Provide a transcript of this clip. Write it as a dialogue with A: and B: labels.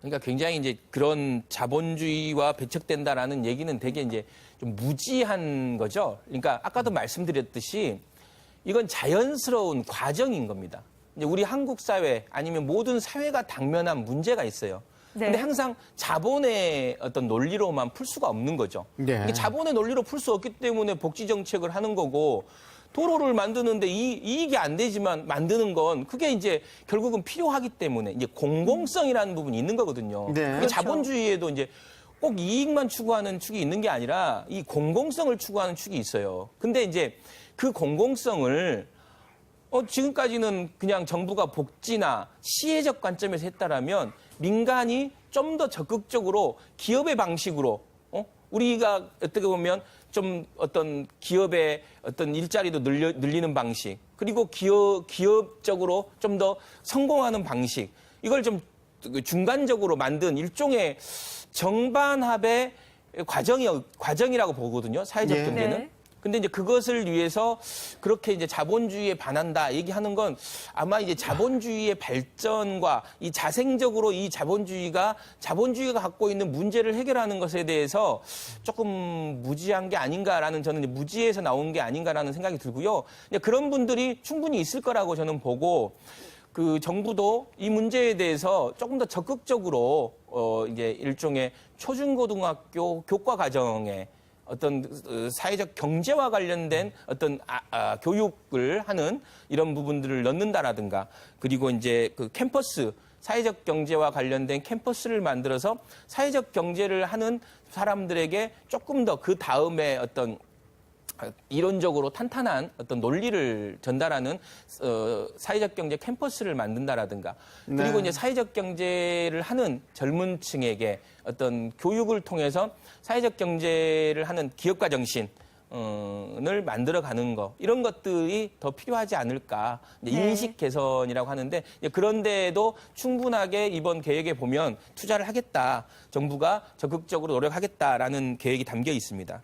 A: 그러니까 굉장히 이제 그런 자본주의와 배척된다라는 얘기는 되게 이제 좀 무지한 거죠. 그러니까 아까도 말씀드렸듯이 이건 자연스러운 과정인 겁니다. 이제 우리 한국 사회 아니면 모든 사회가 당면한 문제가 있어요.
B: 네.
A: 근데 항상 자본의 어떤 논리로만 풀 수가 없는 거죠.
C: 네.
A: 자본의 논리로 풀 수 없기 때문에 복지 정책을 하는 거고 도로를 만드는데 이, 이익이 안 되지만 만드는 건 그게 이제 결국은 필요하기 때문에 이제 공공성이라는 부분이 있는 거거든요.
C: 네.
A: 그게
C: 그렇죠.
A: 자본주의에도 이제 꼭 이익만 추구하는 축이 있는 게 아니라 이 공공성을 추구하는 축이 있어요. 근데 이제 그 공공성을 어, 지금까지는 그냥 정부가 복지나 시혜적 관점에서 했다라면 민간이 좀 더 적극적으로 기업의 방식으로 어? 우리가 어떻게 보면 좀 어떤 기업의 어떤 일자리도 늘려, 늘리는 방식 그리고 기업 기업적으로 좀 더 성공하는 방식 이걸 좀 중간적으로 만든 일종의 정반합의 과정이 과정이라고 보거든요 사회적
C: 네.
A: 경제는.
B: 네.
A: 근데 이제 그것을 위해서 그렇게 이제 자본주의에 반한다 얘기하는 건 아마 이제 자본주의의 발전과 이 자생적으로 이 자본주의가 자본주의가 갖고 있는 문제를 해결하는 것에 대해서 조금 무지한 게 아닌가라는 저는 이제 무지에서 나온 게 아닌가라는 생각이 들고요. 그런 분들이 충분히 있을 거라고 저는 보고 그 정부도 이 문제에 대해서 조금 더 적극적으로 어 이제 일종의 초중고등학교 교과 과정에 어떤 어, 사회적 경제와 관련된 어떤 아, 아, 교육을 하는 이런 부분들을 넣는다라든가 그리고 이제 그 캠퍼스 사회적 경제와 관련된 캠퍼스를 만들어서 사회적 경제를 하는 사람들에게 조금 더 그 다음에 어떤 이론적으로 탄탄한 어떤 논리를 전달하는 어, 사회적 경제 캠퍼스를 만든다라든가 그리고
C: 네.
A: 이제 사회적 경제를 하는 젊은 층에게 어떤 교육을 통해서 사회적 경제를 하는 기업가 정신 어, 을 만들어가는 거 이런 것들이 더 필요하지 않을까
B: 네.
A: 인식 개선이라고 하는데 그런데도 충분하게 이번 계획에 보면 투자를 하겠다 정부가 적극적으로 노력하겠다라는 계획이 담겨 있습니다.